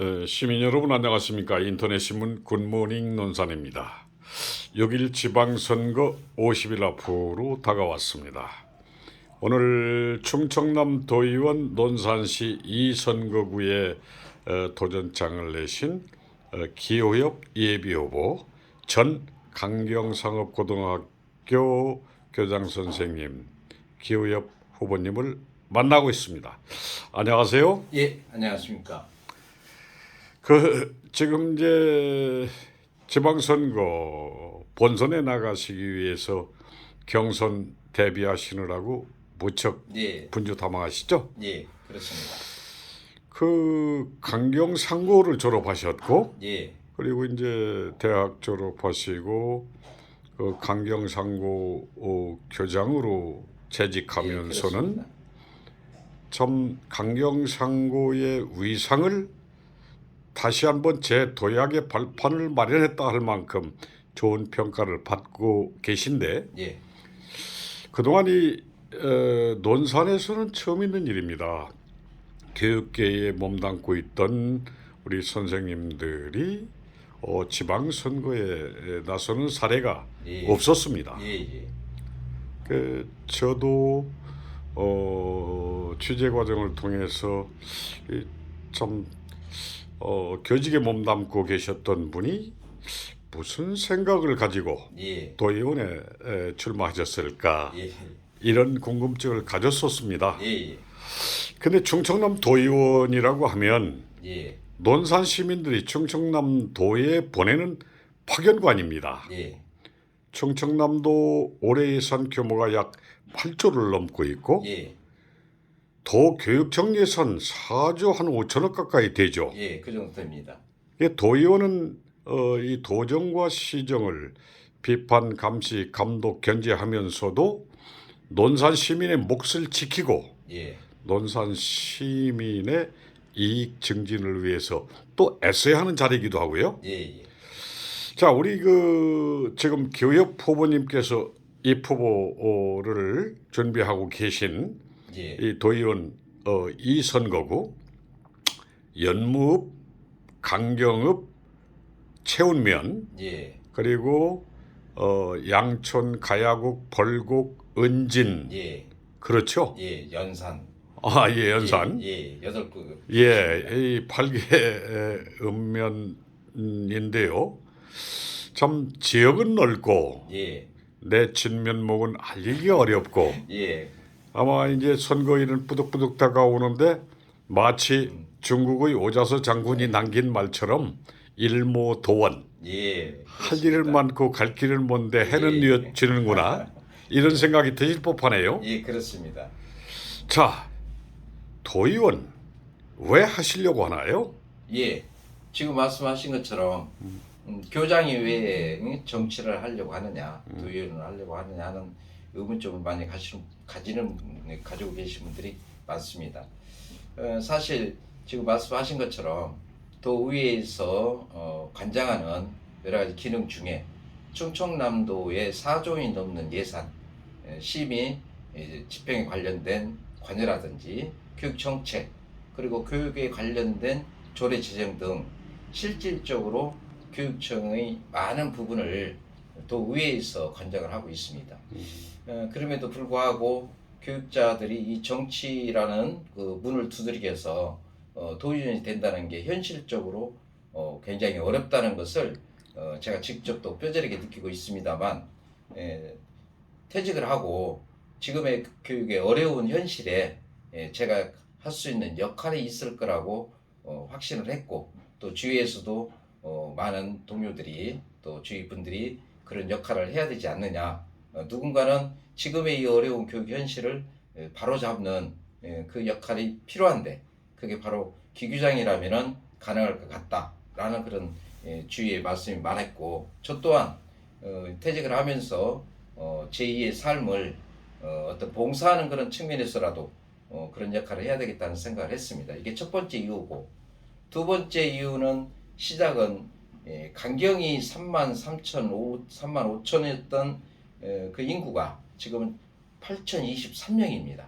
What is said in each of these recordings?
에, 시민 여러분 안녕하십니까 인터넷 신문 굿모닝 논산입니다. 6일 지방선거 50일 앞으로 다가왔습니다. 오늘 충청남 도의원 논산시 이 선거구에 어, 도전장을 내신 어, 기호협 예비후보 전 강경상업고등학교 교장 선생님 기호협 후보님을 만나고 있습니다. 안녕하세요. 예, 안녕하십니까. 그 지금 이제 지방선거 본선에 나가시기 위해서 경선 대비하시느라고 무척 예, 분주타망하시죠? 예, 그렇습니다. 그 강경상고를 졸업하셨고 예, 그리고 이제 대학 졸업하시고 그 강경상고 어, 교장으로 예, 재직하면서는 그렇습니다. 참 강경상고의 위상을 다시 한번 제 도약의 발판을 마련했다 할 만큼 좋은 평가를 받고 계신데 예, 그동안 이 어, 논산에서는 처음 있는 일입니다. 교육계에 몸담고 있던 우리 선생님들이 어, 지방 선거에 나서는 사례가 예. 없었습니다. 예, 예, 그 저도 어, 취재 과정을 통해서 이참 어, 교직에 몸담고 계셨던 분이 무슨 생각을 가지고 예, 도의원에 에, 출마하셨을까? 예, 이런 궁금증을 가졌었습니다. 예, 근데 충청남 도의원이라고 하면 예, 논산 시민들이 충청남 도에 보내는 파견관입니다. 예, 충청남도 올해 예산 규모가 약 8조를 넘고 있고 예, 도 교육청 예산 4조 한 5천억 가까이 되죠. 예, 그 정도 됩니다. 이 도의원은 어, 이 도정과 시정을 비판, 감시, 감독, 견제하면서도 논산 시민의 몫을 지키고 예, 논산 시민의 이익 증진을 위해서 또 애써야 하는 자리이기도 하고요. 예, 예, 자, 우리 그 지금 교육 후보님께서 이 후보를 준비하고 계신 예, 이 도의원 어, 이 선거구 연무읍, 강경읍, 채운면 예, 그리고 어, 양촌, 가야국, 벌곡, 은진 예, 그렇죠? 예, 연산. 아, 예, 연산. 예, 예, 여덟 그, 예, 이 8개 읍면인데요. 참 지역은 넓고 예, 내 진면목은 알리기 어렵고 예, 아마 이제 선거일은 뿌득뿌득 다가오는데 마치 중국의 오자서 장군이 남긴 말처럼 일모도원 예, 할 일은 많고 갈 길은 먼데 해는 예. 뉘어지는구나 이런 생각이 드실 법하네요. 예, 그렇습니다. 자, 도의원 왜 하시려고 하나요? 예, 지금 말씀하신 것처럼 음, 교장이 왜 응, 정치를 하려고 하느냐, 도의원을 하려고 하느냐 하는 의문점을 많이 가시는, 가지는 네, 가지고 계신 분들이 많습니다. 어, 사실 지금 말씀하신 것처럼 도의회에서 어, 관장하는 여러 가지 기능 중에 충청남도의 4조이 넘는 예산, 에, 심의 이제 집행에 관련된 관여라든지 교육 정책 그리고 교육에 관련된 조례 제정 등 실질적으로 교육청의 많은 부분을 도의회에서 관장을 하고 있습니다. 어, 그럼에도 불구하고 교육자들이 이 정치라는 그 문을 두드리게 해서 어, 도의원이 된다는 게 현실적으로 어, 굉장히 어렵다는 것을 어, 제가 직접 또 뼈저리게 느끼고 있습니다만 에, 퇴직을 하고 지금의 교육의 어려운 현실에 예, 제가 할 수 있는 역할이 있을 거라고 어, 확신을 했고 또 주위에서도 어, 많은 동료들이 또 주위 분들이 그런 역할을 해야 되지 않느냐 어, 누군가는 지금의 이 어려운 교육 현실을 예, 바로잡는 예, 그 역할이 필요한데 그게 바로 기규장이라면은 가능할 것 같다라는 그런 예, 주위의 말씀이 많았고 저 또한 어, 퇴직을 하면서 어, 제2의 삶을 어, 어떤 봉사하는 그런 측면에서라도 어, 그런 역할을 해야 되겠다는 생각을 했습니다. 이게 첫 번째 이유고 두 번째 이유는 시작은 예, 강경이 3만 3천 5, 3만 5천이었던 에, 그 인구가 지금은 8,023명입니다.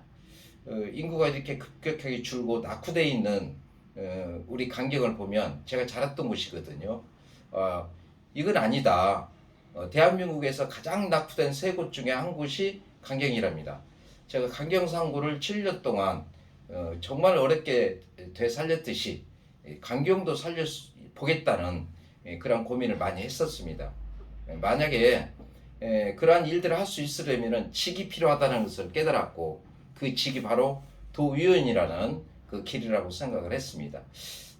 어, 인구가 이렇게 급격하게 줄고 낙후돼 있는 어, 우리 강경을 보면 제가 자랐던 곳이거든요. 어, 이건 아니다. 어, 대한민국에서 가장 낙후된 세 곳 중에 한 곳이 강경이랍니다. 제가 강경상구를 7년 동안 어, 정말 어렵게 되살렸듯이 이 강경도 살려 보겠다는 예, 그런 고민을 많이 했었습니다. 예, 만약에 예, 그러한 일들을 할 수 있으려면 직이 필요하다는 것을 깨달았고 그 직이 바로 도의원이라는 그 길이라고 생각을 했습니다.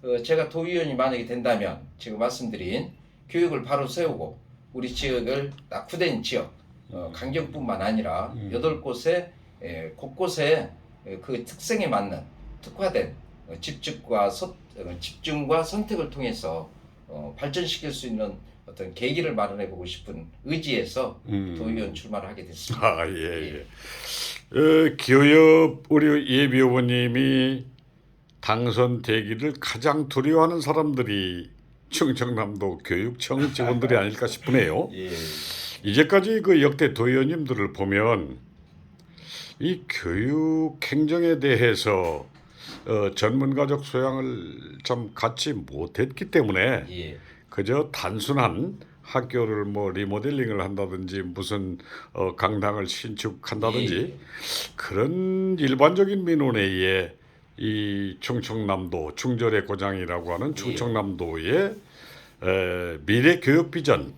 어, 제가 도의원이 만약에 된다면 지금 말씀드린 교육을 바로 세우고 우리 지역을 낙후된 지역 어, 강경뿐만 아니라 여덟 곳에 에, 곳곳에 에, 그 특성에 맞는 특화된 어, 집중과 서, 어, 집중과 선택을 통해서 어, 발전시킬 수 있는 어떤 계기를 마련해 보고 싶은 의지에서 음. 도의원 출마를 하게 됐습니다. 아, 예, 예. 어, 기업 우리 예비 후보님이 당선되기를 가장 두려워하는 사람들이 충청남도 교육청 직원들이 아닐까 싶으네요. 예, 이제까지 그 역대 도의원님들을 보면 이 교육 행정에 대해서 어, 전문가적 소양을 좀 갖지 못했기 때문에 예, 그저 단순한 학교를 뭐 리모델링을 한다든지 무슨 어, 강당을 신축한다든지 예. 그런 일반적인 민원에 의해 이 충청남도 충절의 고장이라고 하는 충청남도의 에, 미래 교육 비전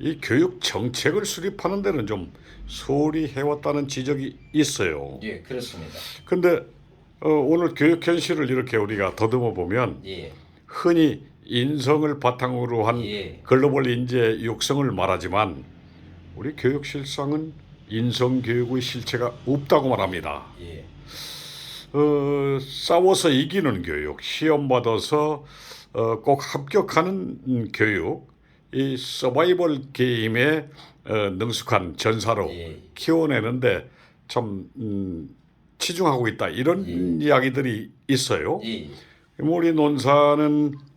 이 교육 정책을 수립하는 데는 좀 소홀히 해왔다는 지적이 있어요. 예, 그렇습니다. 근데 어, 오늘 교육 현실을 이렇게 우리가 더듬어 보면 예, 흔히 인성을 바탕으로 한 예. 글로벌 인재 육성을 말하지만 우리 교육 실상은 인성 교육의 실체가 없다고 말합니다. 예, 어, 싸워서 이기는 교육, 시험 받아서 어, 꼭 합격하는 음, 교육, 이 서바이벌 게임에 어, 능숙한 전사로 예. 키워내는데 참 음, 치중하고 있다 이런 이야기들이 있어요. 예, 뭐 우리 논사는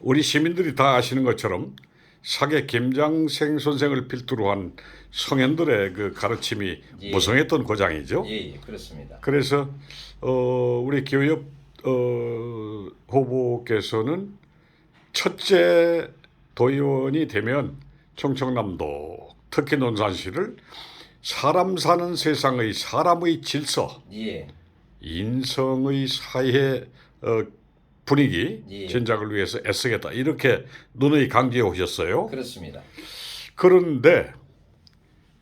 우리 시민들이 다 아시는 것처럼 사계 김장생 선생을 필두로 한 성현들의 그 가르침이 예. 무성했던 고장이죠. 예, 예, 그렇습니다. 그래서 어, 우리 기업 어, 후보께서는 첫째 도의원이 되면 청청남도 특히 논산시를 사람 사는 세상의 사람의 질서 예, 인성의 사회 어, 분위기 예. 진작을 위해서 애쓰겠다 이렇게 눈의 강조해 오셨어요. 그렇습니다. 그런데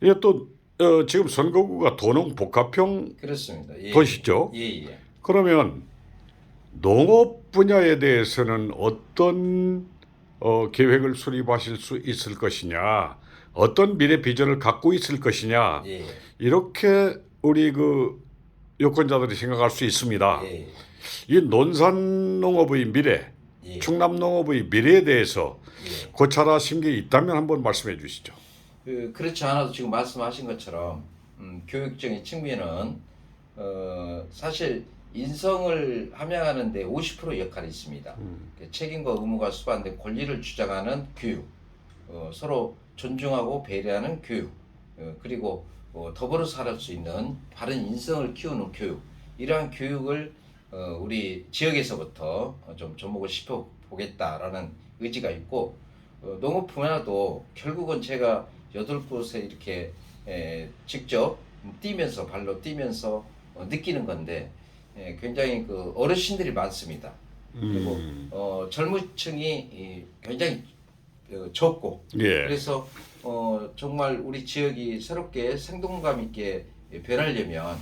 이게 또 어, 지금 선거구가 도농 복합형 그렇습니다. 예, 도시죠. 예, 예. 그러면 농업 분야에 대해서는 어떤 어, 계획을 수립하실 수 있을 것이냐, 어떤 미래 비전을 갖고 있을 것이냐 예, 이렇게 우리 그 유권자들이 생각할 수 있습니다. 예, 이 논산 농업의 미래, 예. 충남 농업의 미래에 대해서 예. 고찰하신 게 있다면 한번 말씀해 주시죠. 그, 그렇지 않아도 지금 말씀하신 것처럼 음, 교육적인 측면은 어, 사실 인성을 함양하는데 50% 역할이 있습니다. 그 책임과 의무가 수반된 권리를 주장하는 교육, 어, 서로 존중하고 배려하는 교육, 어, 그리고 어, 더불어 살아갈 수 있는 바른 인성을 키우는 교육, 이러한 교육을 어, 우리 지역에서부터 어, 좀 접목을 시켜 보겠다라는 의지가 있고 어, 농업 분야도 결국은 제가 여덟 곳에 이렇게 에, 직접 뛰면서 발로 뛰면서 어, 느끼는 건데 에, 굉장히 그 어르신들이 많습니다. 그리고 음. 어, 젊은층이 이, 굉장히 어, 적고 예. 그래서 어, 정말 우리 지역이 새롭게 생동감 있게 변하려면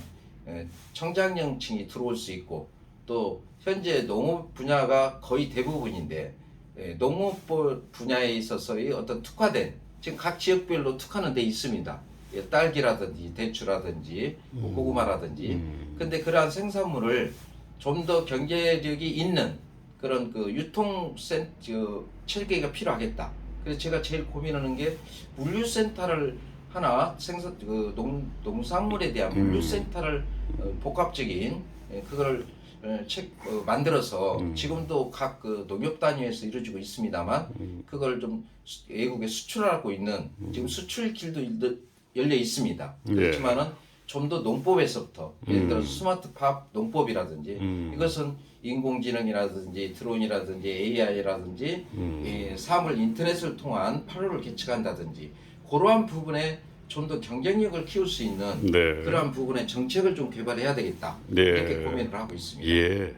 에, 청장년층이 들어올 수 있고 또 현재 농업 분야가 거의 대부분인데 에, 농업 분야에 있어서의 어떤 특화된 지금 각 지역별로 특화는 돼 있습니다. 예, 딸기라든지 대추라든지 뭐 고구마라든지 음. 근데 그러한 생산물을 좀 더 경제력이 있는 그런 그 유통센 저 체계가 필요하겠다. 그래서 제가 제일 고민하는 게 물류센터를 하나 생산 그 농, 농산물에 대한 음. 물류센터를 어, 복합적인 예, 그걸 어, 책 어, 만들어서 음. 지금도 각 그 농협 단위에서 이루어지고 있습니다만 음. 그걸 좀 수- 외국에 수출하고 있는 지금 수출 길도 열려 있습니다. 예. 그렇지만은 좀 더 농법에서부터 예를 들어 음. 스마트팝 농법이라든지 음. 이것은 인공지능이라든지 드론이라든지 AI라든지 음. 이 사물 인터넷을 통한 판로를 개척한다든지 그러한 부분에 좀 더 경쟁력을 키울 수 있는 네. 그러한 부분에 정책을 좀 개발해야 되겠다 네. 이렇게 고민을 하고 있습니다. 예.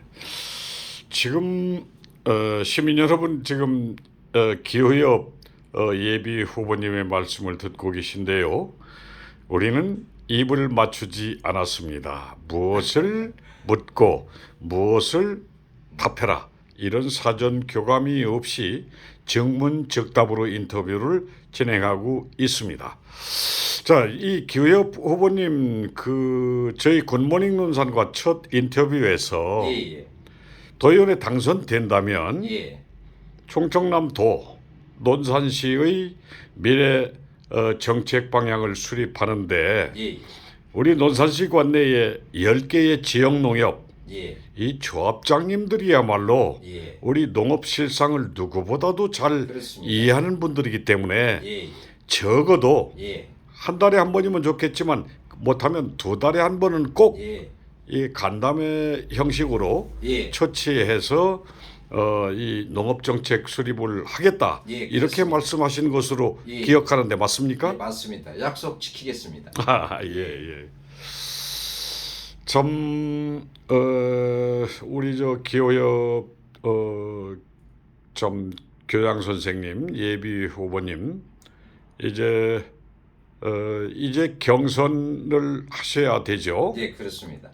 지금 어, 시민 여러분 지금 어, 기후협 어, 예비 후보님의 말씀을 듣고 계신데요. 우리는 입을 맞추지 않았습니다. 무엇을 묻고 무엇을 답해라. 이런 사전 교감이 없이 정문 적답으로 인터뷰를 진행하고 있습니다. 자, 이 기후협 후보님 그 저희 굿모닝 논산과 첫 인터뷰에서 예, 도의원에 당선된다면 예, 예, 충청남도 논산시의 미래 어, 정책 방향을 수립하는데 예, 우리 논산시 관내에 10개의 지역 농협 예, 이 조합장님들이야말로 예, 우리 농업 실상을 누구보다도 잘 그렇습니다. 이해하는 분들이기 때문에 예, 적어도 예, 한 달에 한 번이면 좋겠지만 못하면 두 달에 한 번은 꼭 예, 이 간담회 형식으로 예, 처치해서 어, 이 농업 정책 수립을 하겠다 예, 이렇게 그렇습니다. 말씀하신 것으로 예. 기억하는데 예, 맞습니까? 맞습니다. 약속 지키겠습니다. 아, 예, 예. 참, 어, 우리 저 기호협, 어, 좀 교장 선생님, 예비 후보님, 이제, 어, 이제 경선을 하셔야 되죠. 예, 그렇습니다.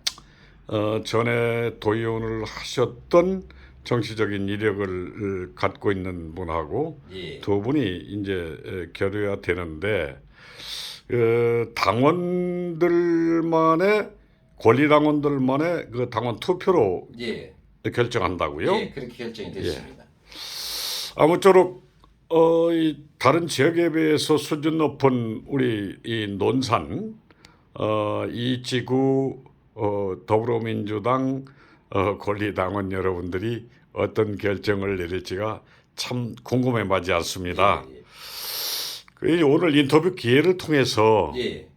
어, 전에 도의원을 하셨던 정치적인 이력을 갖고 있는 분하고 예, 두 분이 이제 에, 겨뤄야 되는데 어, 당원들만의 권리 당원들만의 그 당원 투표로 예, 결정한다고요. 예, 그렇게 결정이 됐습니다. 아무쪼록 어, 이 다른 지역에 비해서 수준 높은 우리 이 논산 어, 이 지구 어, 더불어민주당 어, 권리당원 여러분들이 어떤 결정을 내릴지가 참 궁금해 마지 않습니다. 예, 그 오늘 인터뷰 기회를 통해서 예,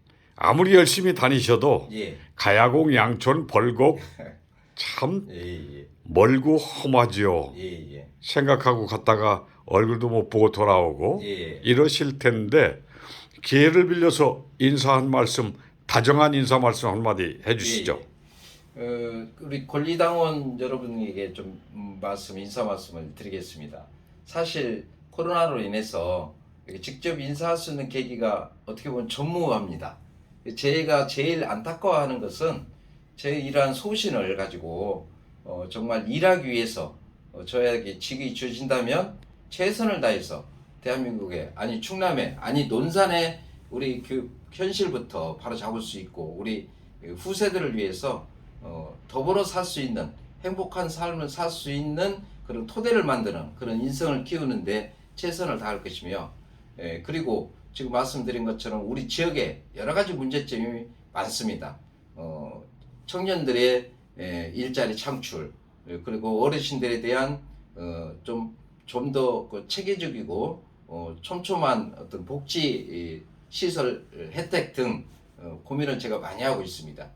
아무리 열심히 다니셔도 예, 가야공, 양촌, 벌곡 참 예, 예, 멀고 험하지요. 예, 예, 생각하고 갔다가 얼굴도 못 보고 돌아오고 예. 이러실 텐데 기회를 빌려서 인사 한 말씀 다정한 인사 말씀 한마디 해주시죠. 예, 예. 어, 우리 권리당원 여러분에게 좀 음, 말씀 인사 말씀을 드리겠습니다. 사실 코로나로 인해서 직접 인사할 수 있는 계기가 어떻게 보면 전무합니다. 제가 제일 안타까워하는 것은 제 이러한 소신을 가지고 어, 정말 일하기 위해서 어, 저에게 직이 주어진다면 최선을 다해서 대한민국에 아니 충남에 아니 논산에 우리 그 현실부터 바로 잡을 수 있고 우리 후세들을 위해서 어, 더불어 살 수 있는 행복한 삶을 살 수 있는 그런 토대를 만드는 그런 인성을 키우는데 최선을 다할 것이며 예, 그리고 지금 말씀드린 것처럼 우리 지역에 여러 가지 문제점이 많습니다. 어, 청년들의 예, 일자리 창출 예, 그리고 어르신들에 대한 어, 좀좀 더그 체계적이고 어, 촘촘한 어떤 복지 이, 시설 혜택 등 어, 고민을 제가 많이 하고 있습니다.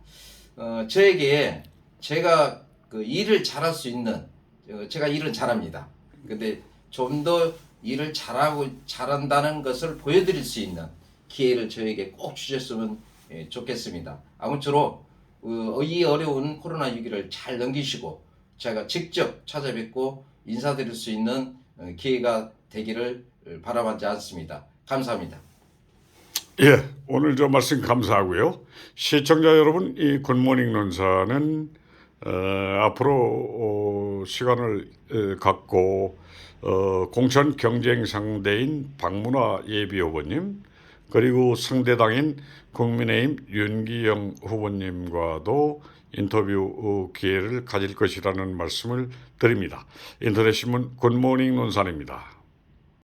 어, 저에게 제가 그 일을 잘할 수 있는 어, 제가 일은 잘합니다. 근데 좀더 일을 잘하고 잘한다는 것을 보여드릴 수 있는 기회를 저에게 꼭 주셨으면 예, 좋겠습니다. 아무쪼록 어, 이 어려운 코로나 위기를 잘 넘기시고 제가 직접 찾아뵙고 인사드릴 수 있는 어, 기회가 되기를 바라지 않습니다. 감사합니다. 예, 오늘 저 말씀 감사하고요. 시청자 여러분, 이 굿모닝 논사는 어, 앞으로 어, 시간을 에, 갖고 어, 공천 경쟁 상대인 박문화 예비 후보님 그리고 상대당인 국민의힘 윤기영 후보님과도 인터뷰 어, 기회를 가질 것이라는 말씀을 드립니다. 인터넷 신문 굿모닝 논산입니다.